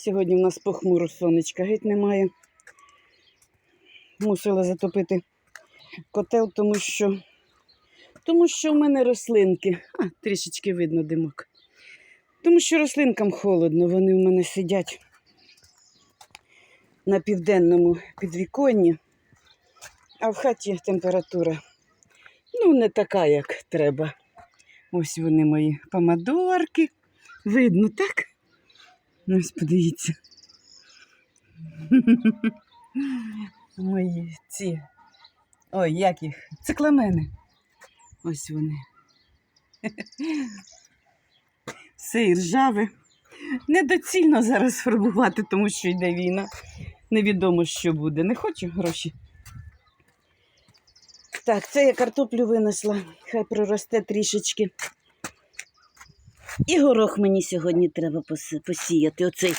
Сьогодні в нас похмуро сонечка геть немає. Мусила затопити котел, тому що, тому що в мене рослинки. А, трішечки видно димок. Тому що рослинкам холодно, вони в мене сидять на південному підвіконні, а в хаті температура ну, не така, як треба. Ось вони мої помадорки. Видно, так? Ось подивіться. Мої ці. Ой, як їх? Цикламени. Ось вони. Все і ржаве. Недоцільно зараз фарбувати, тому що йде війна. Невідомо, що буде. Не хочу гроші. Так, це я картоплю винесла. Хай проросте трішечки. І горох мені сьогодні треба посіяти. Оцей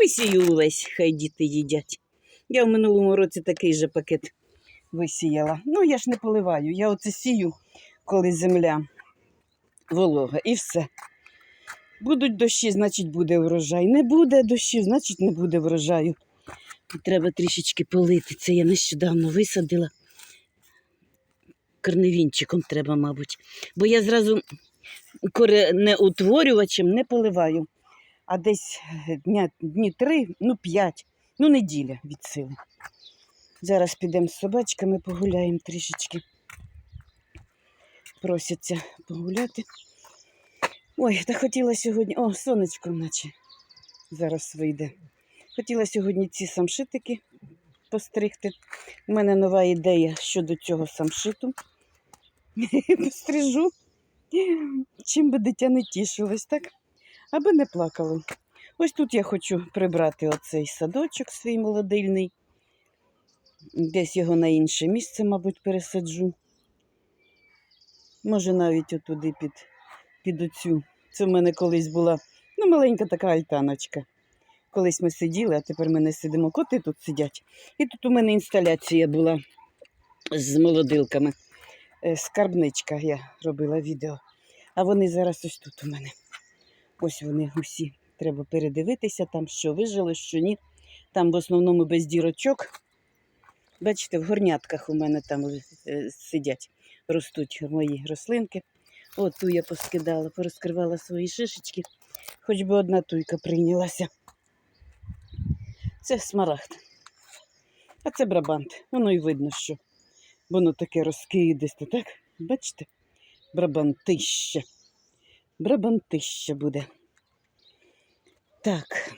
висію увесь, хай діти їдять. Я в минулому році такий же пакет висіяла. Ну, я ж не поливаю. Я оце сію, коли земля волога, і все. Будуть дощі, значить буде врожай. Не буде дощів, значить не буде врожаю. Треба трішечки полити. Це я нещодавно висадила. Корневінчиком треба, мабуть. Бо я зразу коренеутворювачем не поливаю. А десь е, дня, дні три, ну п'ять, ну неділя від сили. Зараз підемо з собачками, погуляємо трішечки. Просяться погуляти. Ой, та хотіла сьогодні. О, сонечко, наче зараз вийде. Хотіла сьогодні ці самшитики постригти. У мене нова ідея щодо цього самшиту. Пострижу. Чим би дитя не тішилось, так? Аби не плакало. Ось тут я хочу прибрати оцей садочок свій молодильний. Десь його на інше місце, мабуть, пересаджу. Може, навіть отуди під, під оцю. Це в мене колись була ну, маленька така альтаночка. Колись ми сиділи, а тепер ми не сидимо. Коти тут сидять. І тут у мене інсталяція була з молодилками. Е, Скарбничка я робила відео. А вони зараз ось тут у мене. Ось вони усі. Треба передивитися, там що вижило, що ні. Там в основному без дірочок. Бачите, в горнятках у мене там е, сидять, ростуть мої рослинки. От ту я поскидала, порозкривала свої шишечки, хоч би одна туйка прийнялася. Це смарагд. А це брабант. Воно й видно, що воно таке розкидисте, так? Бачите? Брабантище. Брабантище буде. Так.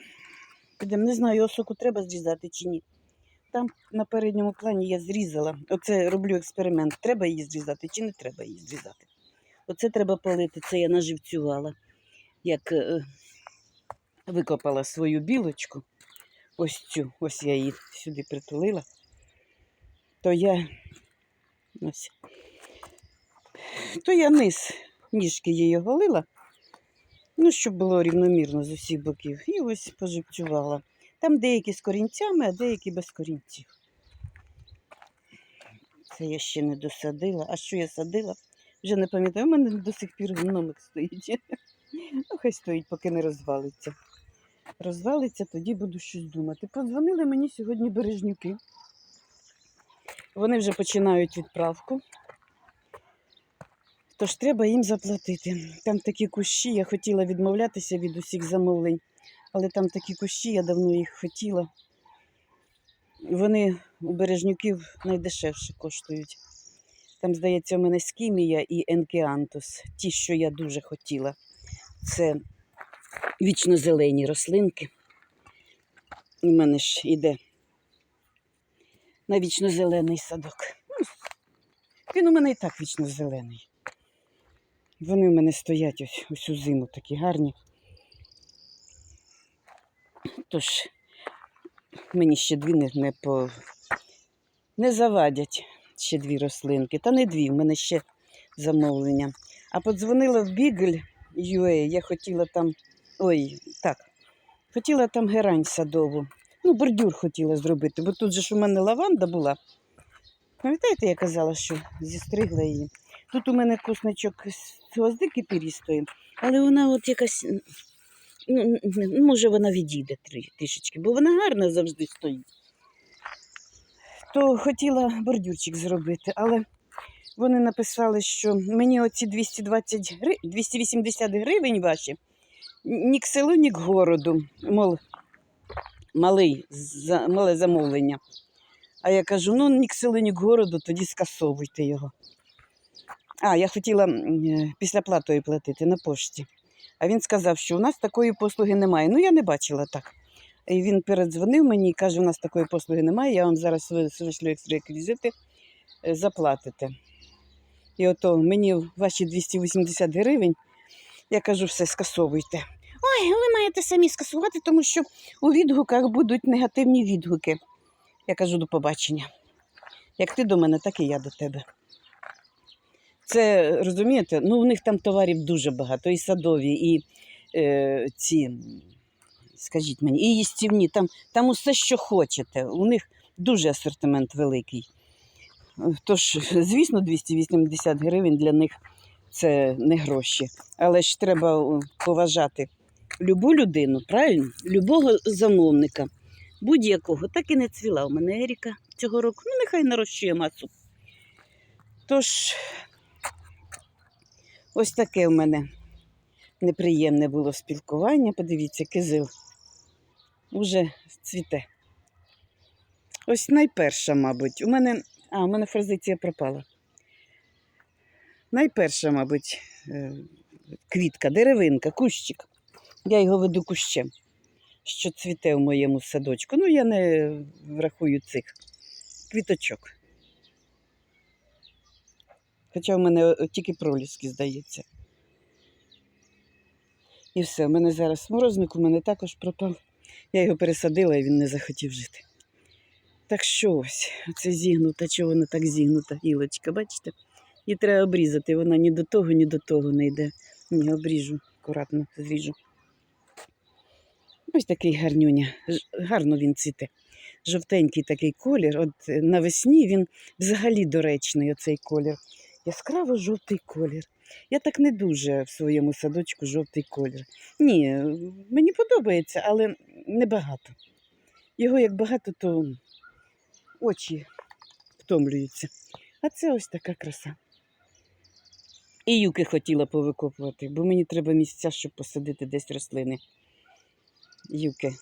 Підемо, не знаю, осоку треба зрізати чи ні. Там на передньому плані я зрізала. Оце роблю експеримент. Треба її зрізати чи не треба її зрізати. Оце треба полити. Це я наживцювала. Як е, викопала свою білочку, ось цю, ось я її сюди притулила, то я ось, то я низ ніжки її оголила, ну, щоб було рівномірно з усіх боків. І ось поживцювала. Там деякі з корінцями, а деякі без корінців. Це я ще не досадила. А що я садила? Вже не пам'ятаю, у мене до сих пір гномик стоїть. Ну, хай стоїть, поки не розвалиться. Розвалиться, тоді буду щось думати. Подзвонили мені сьогодні бережнюки. Вони вже починають відправку. Тож треба їм заплатити. Там такі кущі, я хотіла відмовлятися від усіх замовлень, але там такі кущі, я давно їх хотіла. Вони у бережнюків найдешевше коштують. Там, здається, у мене скімія і енкеантус. Ті, що я дуже хотіла. Це вічно-зелені рослинки. У мене ж іде на вічно-зелений садок. Він у мене і так вічно-зелений. Вони у мене стоять ось усю зиму такі гарні. Тож мені ще дві не, не, по... не завадять ще дві рослинки. Та не дві, в мене ще замовлення. А подзвонила в Бігль UA, я хотіла там. Ой, так. Хотіла там герань садову. Ну, бордюр хотіла зробити, бо тут же ж у мене лаванда була. Пам'ятаєте, я казала, що зістригла її. Тут у мене кусничок гвоздики пірістої, але вона от якась ну, може вона відійде трі- трішечки, бо вона гарна завжди стоїть. То хотіла бордюрчик зробити, але вони написали, що мені оці 220 гри... 280 гривень ваші ні к селу, ні к городу. Мол, малий, мале замовлення. А я кажу: ну ні к селу, ні к городу, тоді скасовуйте його. А, я хотіла е, після платою платити на пошті. А він сказав, що у нас такої послуги немає. Ну, я не бачила так. І він передзвонив мені і каже, у нас такої послуги немає, я вам зараз ви- вишлю реквізити, е, заплатите. І ото мені ваші 280 гривень, я кажу, все, скасовуйте. Ой, ви маєте самі скасувати, тому що у відгуках будуть негативні відгуки. Я кажу, до побачення. Як ти до мене, так і я до тебе. Це розумієте, ну в них там товарів дуже багато, і садові, і е, ці, скажіть мені, і їстівні, там, там усе, що хочете. У них дуже асортимент великий. Тож, звісно, 280 гривень для них це не гроші. Але ж треба поважати любу людину, правильно? Любого замовника, будь-якого. Так і не цвіла у мене Еріка цього року. Ну, нехай нарощує масу. Тож, ось таке в мене неприємне було спілкування. Подивіться, кизил уже цвіте. Ось найперша, мабуть. У мене. А, у мене форзиція пропала. Найперша, мабуть, е, квітка, деревинка, кущик. Я його веду кущем, що цвіте в моєму садочку. Ну, я не врахую цих квіточок. Хоча в мене тільки проліски, здається. І все, у мене зараз морозник, у мене також пропав. Я його пересадила і він не захотів жити. Так що ось, оце зігнута, чого вона так зігнута, гілочка, бачите? Її треба обрізати, вона ні до того, ні до того не йде. Ні, обріжу, акуратно зріжу. Ось такий гарнюня. Гарно він цвіте. Жовтенький такий колір. От е, навесні він взагалі доречний, оцей колір. Яскраво жовтий колір. Я так не дуже в своєму садочку жовтий колір. Ні, е, мені подобається, але небагато. Його як багато, то очі втомлюються. А це ось така краса. І юки хотіла повикопувати, бо мені треба місця, щоб посадити десь рослини. Юки.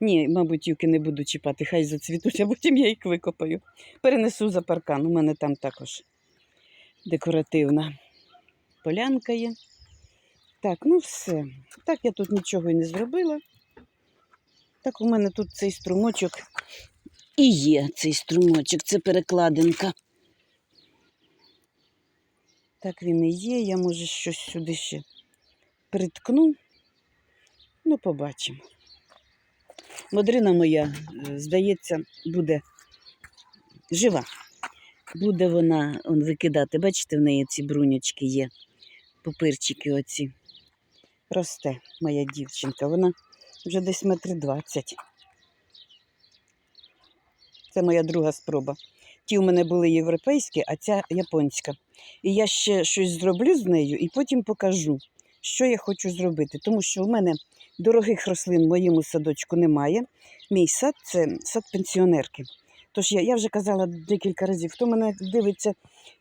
Ні, мабуть, юки не буду чіпати, хай зацвітуть, а потім я їх викопаю. Перенесу за паркан. У мене там також декоративна полянка є. Так, ну все. Так я тут нічого і не зробила. Так, у мене тут цей струмочок і є цей струмочок, це перекладинка. Так він і є. Я може щось сюди ще приткну. Ну, побачимо. Модрина моя, е, здається, буде жива. Буде вона он, викидати. Бачите, в неї ці брунячки є, пупирчики оці. Росте моя дівчинка. Вона вже десь метр двадцять. Це моя друга спроба. Ті у мене були європейські, а ця японська. І я ще щось зроблю з нею і потім покажу, що я хочу зробити. Тому що в мене дорогих рослин в моєму садочку немає. Мій сад це сад пенсіонерки. Тож я, я вже казала декілька разів, хто мене дивиться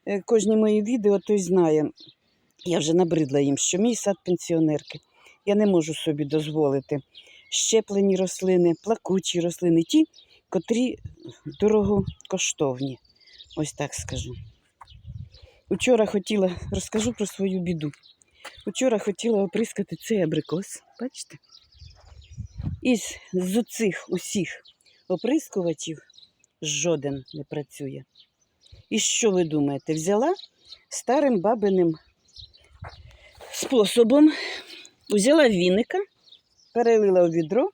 е, кожні мої відео, той знає. Я вже набридла їм, що мій сад пенсіонерки. Я не можу собі дозволити щеплені рослини, плакучі рослини, ті, котрі дорогокоштовні. Ось так скажу. Учора хотіла, розкажу про свою біду. Учора хотіла оприскати цей абрикос, бачите? І з, оцих усіх оприскувачів жоден не працює. І що ви думаєте? Взяла старим бабиним способом, взяла віника, перелила у відро